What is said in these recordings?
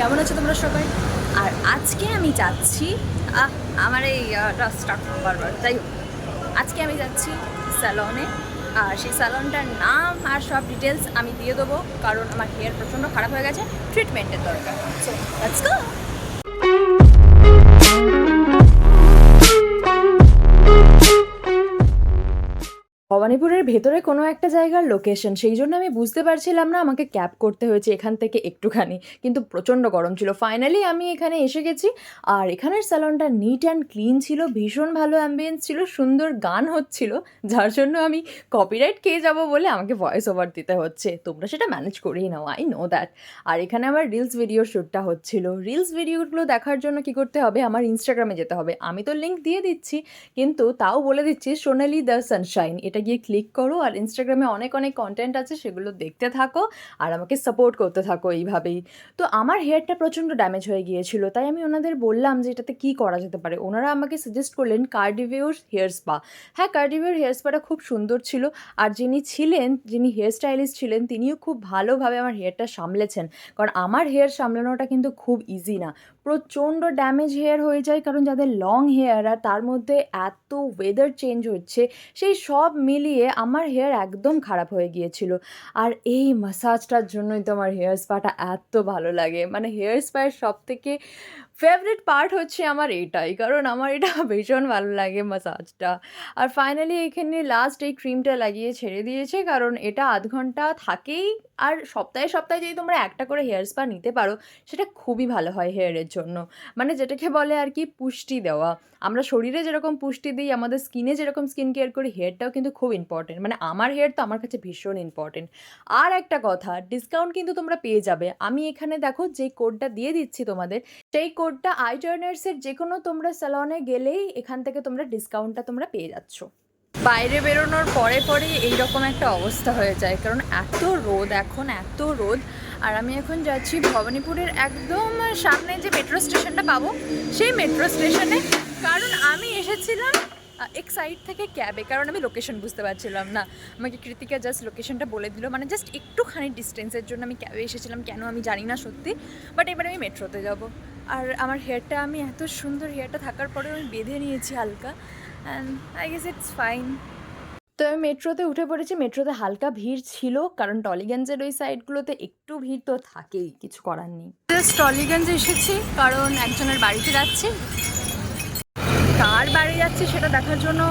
কেমন আছো তোমরা সবাই? আর আজকে আমি যাচ্ছি আমার এই স্টার্ট বারবার যাই হোক, আজকে আমি যাচ্ছি স্যালনে আর সেই স্যালনটার নাম আর সব ডিটেলস আমি দিয়ে দেবো, কারণ আমার হেয়ার প্রচণ্ড খারাপ হয়ে গেছে ট্রিটমেন্টের দরকার। সো লেটস গো ভবানীপুরের ভেতরে কোনো একটা জায়গার লোকেশন সেই জন্য আমি বুঝতে পারছিলাম না আমাকে ক্যাব করতে হয়েছে এখান থেকে একটুখানি। কিন্তু প্রচণ্ড গরম ছিল। ফাইনালি আমি এখানে এসে গেছি আর এখানের স্যালনটা নিট অ্যান্ড ক্লিন ছিল, ভীষণ ভালো অ্যাম্বিয়েন্স ছিল, সুন্দর গান হচ্ছিল, যার জন্য আমি কপিরাইট খেয়ে যাব বলে আমাকে ভয়েস ওভার দিতে হচ্ছে। তোমরা সেটা ম্যানেজ করেই নাও আই নো দ্যাট আর এখানে আমার রিলস ভিডিও শ্যুটটা হচ্ছিল। রিলস ভিডিওগুলো দেখার জন্য কি করতে হবে? আমার ইনস্টাগ্রামে যেতে হবে। আমি তো লিঙ্ক দিয়ে দিচ্ছি, কিন্তু তাও বলে দিচ্ছি সোনালি দ্য সানশাইন এটা গিয়ে ক্লিক করো আর ইনস্টাগ্রামে অনেক অনেক কন্টেন্ট আছে, সেগুলো দেখতে থাকো আর আমাকে সাপোর্ট করতে থাকো এইভাবেই। তো আমার হেয়ারটা প্রচণ্ড ড্যামেজ হয়ে গিয়েছিল, তাই আমি ওনাদের বললাম যে এটাতে কী করা যেতে পারে। ওনারা আমাকে সাজেস্ট করলেন কার্ডিভিওর হেয়ার স্পা হ্যাঁ কার্ডিভিওর হেয়ার স্পাটা খুব সুন্দর ছিল আর যিনি ছিলেন, যিনি হেয়ার স্টাইলিস্ট ছিলেন, তিনিও খুব ভালোভাবে আমার হেয়ারটা সামলেছেন। কারণ আমার হেয়ার সামলানোটা কিন্তু খুব ইজি না। প্রচণ্ড ড্যামেজ হেয়ার হয়ে যায়, কারণ যাদের লং হেয়ার আর তার মধ্যে এত ওয়েদার চেঞ্জ হচ্ছে, সেই সব মিলিয়ে আমার হেয়ার একদম খারাপ হয়ে গিয়েছিল। আর এই মাসাজটার জন্যই তো আমার হেয়ার স্পাটা এত ভালো লাগে। মানে হেয়ার স্পায়ের সব থেকে ফেভারিট পার্ট হচ্ছে আমার এটাই, কারণ আমার এটা ভীষণ ভালো লাগে মাসাজটা আর ফাইনালি এখানে লাস্ট এই ক্রিমটা লাগিয়ে ছেড়ে দিয়েছে, কারণ এটা আধ ঘণ্টা থাকেই আর সপ্তাহে সপ্তাহে যদি তোমরা একটা করে হেয়ার স্পা নিতে পারো, সেটা খুবই ভালো হয় হেয়ারের জন্য। মানে যেটাকে বলে আর কি পুষ্টি দেওয়া। আমরা শরীরে যেরকম পুষ্টি দিই, আমাদের স্কিনে যেরকম স্কিন কেয়ার করি হেয়ারটাও কিন্তু খুব ইম্পর্টেন্ট মানে আমার হেয়ার তো আমার কাছে ভীষণ ইম্পর্টেন্ট আর একটা কথা ডিসকাউন্ট কিন্তু তোমরা পেয়ে যাবে। আমি এখানে দেখো যে কোডটা দিয়ে দিচ্ছি তোমাদের। সেই কোডটা আই টার্নার্সের যে কোনো তোমরা স্যালনে গেলেই এখান থেকে তোমরা ডিসকাউন্টটা তোমরা পেয়ে যাচ্ছ। বাইরে বেরোনোর পরে পরে এইরকম একটা অবস্থা হয়ে যায়। কারণ এত রোদ এখন, এত রোদ। আর আমি এখন যাচ্ছি ভবানীপুরের একদম সামনে যে মেট্রো স্টেশনটা পাবো, সেই মেট্রো স্টেশনে কারণ আমি এসেছিলাম এক সাইড থেকে ক্যাবে কারণ আমি লোকেশন বুঝতে পারছিলাম না। আমাকে কৃতিকা জাস্ট লোকেশনটা বলে দিল। মানে জাস্ট একটুখানি ডিস্টেন্সের জন্য আমি ক্যাবে এসেছিলাম। কেন আমি জানি না সত্যি। বাট এবার আমি মেট্রোতে যাব। আর আমার হেয়ারটা আমি এত সুন্দর হেয়ারটা থাকার পরেও আমি বেঁধে নিয়েছি হালকা। And I guess it's fine তো আমি মেট্রোতে উঠে পড়েছি। মেট্রোতে হালকা ভিড় ছিল কারণ টলিগঞ্জের ওই সাইডগুলোতে একটু ভিড় তো থাকেই কিছু করার নেই। জাস্ট টলিগঞ্জে এসেছি কারণ একজনের বাড়িতে যাচ্ছি। কার বাড়ি যাচ্ছি সেটা দেখার জন্য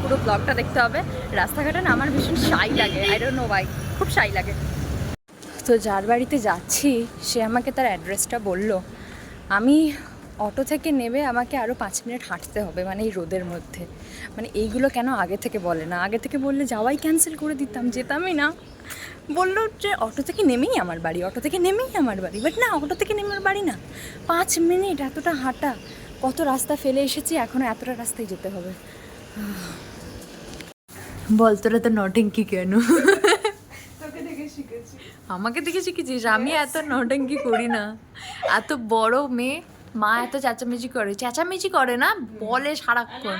পুরো ব্লগটা দেখতে হবে। রাস্তাঘাটে না আমার ভীষণ শাই লাগে আই ডোন্ট নো ওয়াই খুব শাই লাগে। তো যার বাড়িতে যাচ্ছি সে আমাকে তার অ্যাড্রেসটা বলল। আমি অটো থেকে নেবে আমাকে আরও পাঁচ মিনিট হাঁটতে হবে মানে এই রোদের মধ্যে। মানে এইগুলো কেন আগে থেকে বলে না? আগে থেকে বললে যাওয়াই ক্যান্সেল করে দিতাম যেতামই না। বলল যে অটো থেকে নেমেই আমার বাড়ি অটো থেকে নেমেই আমার বাড়ি। বাট না অটো থেকে নেমে বাড়ি না। পাঁচ মিনিট এতটা হাঁটা কত রাস্তা ফেলে এসেছি এখনও এতটা রাস্তায় যেতে হবে। বল তোরা তো নটেঙ্কি কেন? আমাকে দেখে শিখেছিস? আমি এত নটেঙ্কি করি না। এত বড় মেয়ে মা এত চেঁচামেচি করে চেঁচামেচি করে না বলে সারাক্ষণ।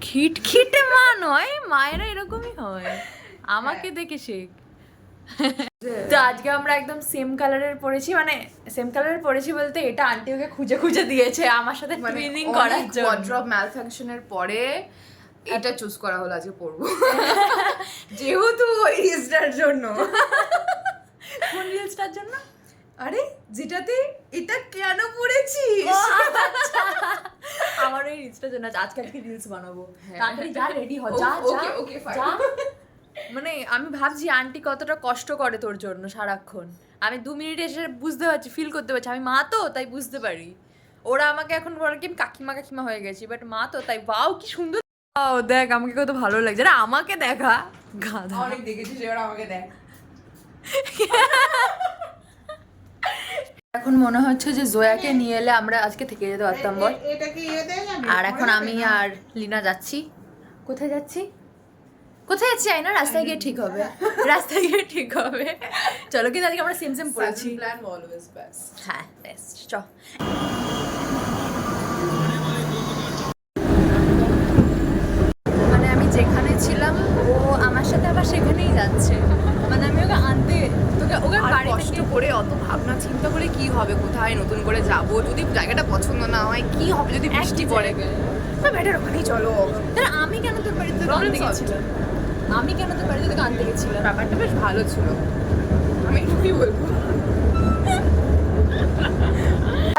খিটখিটে মা নয় মায়েরা এরকমই হয়। আমাকে দেখে শেখ। তো আজকে আমরা একদম সেম কালারের পরেছি মানে সেম কালারের পরেছি বলতে এটা আন্টি ওকে খুঁজে খুঁজে দিয়েছে আমার সাথে মানে টুইনিং করার জন্য। ওয়ার্ড্রপ ম্যালফাংশনের পরে এটা চুজ করা হলো আজকে পরবো। যেহেতু ওই রিলসটার জন্য। কোন রিলসটার জন্য? আরে যেটাতে এটা কেন পড়েছিস? আচ্ছা। আমার এই রিলসটার জন্য আজকে আজকে রিলস বানাবো। হ্যাঁ। তাড়াতাড়ি যা রেডি হ যা okay, okay, যা। মানে আমি ভাবছি আন্টি কতটা কষ্ট করে তোর জন্য সারাক্ষণ। আমি দু মিনিট এসে বুঝতে পারছি ফিল করতে পারছি। আমি মা তো তাই বুঝতে পারি। ওরা আমাকে এখন বলে কি কাকিমা কাকিমা হয়ে গেছি বাট মা তো তাই বাও কি সুন্দর। Wow, দেখ আমাকে কত ভালো লাগছে। আরে আমাকে দেখা গাধা। অনেক দেখেছিস এবার আমাকে দেখ। এখন মনে হচ্ছে যে জোয়াকে নিয়ে এলে আমরা আজকে থেকে যেতে পারতাম বল। ইয়ে আর এখন আমি আর লিনা যাচ্ছি। কোথায় যাচ্ছি? কোথায় যাচ্ছি আই না রাস্তায় গিয়ে ঠিক হবে। রাস্তায় গিয়ে ঠিক হবে। চলো কিন্তু আজকে আমরা সেম সেম পড়েছি। হ্যাঁ বেস্ট চ মানে আমি যেখানে ছিলাম ও আমার সাথে আবার সেখানেই যাচ্ছে। মানে আমি ওকে আনতে তোকে ওকে আর বাড়ি কষ্ট থেকে করে অত ভাবনা চিন্তা করে কি হবে কোথায় নতুন করে যাব যদি জায়গাটা পছন্দ না হয় কি হবে? যদি বৃষ্টি পড়ে। না বেটার ওখানেই চলো। তাহলে আমি কেন তোর বাড়িতে আনতে গেছিলাম? আমি কেন তোর বাড়িতে গান আনতে গেছিলাম? ব্যাপারটা বেশ ভালো ছিল। আমি এটুকুই বলব।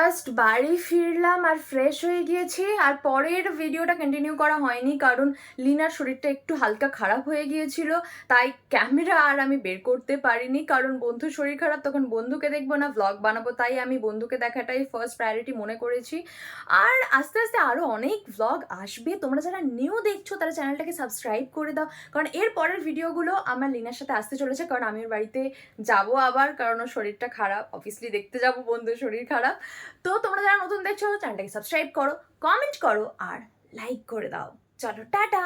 জাস্ট বাড়ি ফিরলাম আর ফ্রেশ হয়ে গিয়েছি আর পরের ভিডিওটা কন্টিনিউ করা হয়নি কারণ লিনার শরীরটা একটু হালকা খারাপ হয়ে গিয়েছিল, তাই ক্যামেরা আর আমি বের করতে পারিনি কারণ বন্ধুর শরীর খারাপ, তখন বন্ধুকে দেখব না ভ্লগ বানাবো, তাই আমি বন্ধুকে দেখাটাই ফার্স্ট প্রায়োরিটি মনে করেছি। আর আস্তে আস্তে আরও অনেক ভ্লগ আসবে, তোমরা যারা নিউ দেখছ তারা চ্যানেলটাকে সাবস্ক্রাইব করে দাও, কারণ এর পরের ভিডিওগুলো আমার লিনার সাথে আসতে চলেছে, কারণ আমি ওর বাড়িতে যাব আবার, কারণ ওর শরীরটা খারাপ অবভিয়াসলি দেখতে যাব বন্ধুর শরীর খারাপ। তো তোমরা যারা নতুন দেখছ চ্যানেলটাকে সাবস্ক্রাইব করো কমেন্ট করো আর লাইক করে দাও। চলো, টাটা!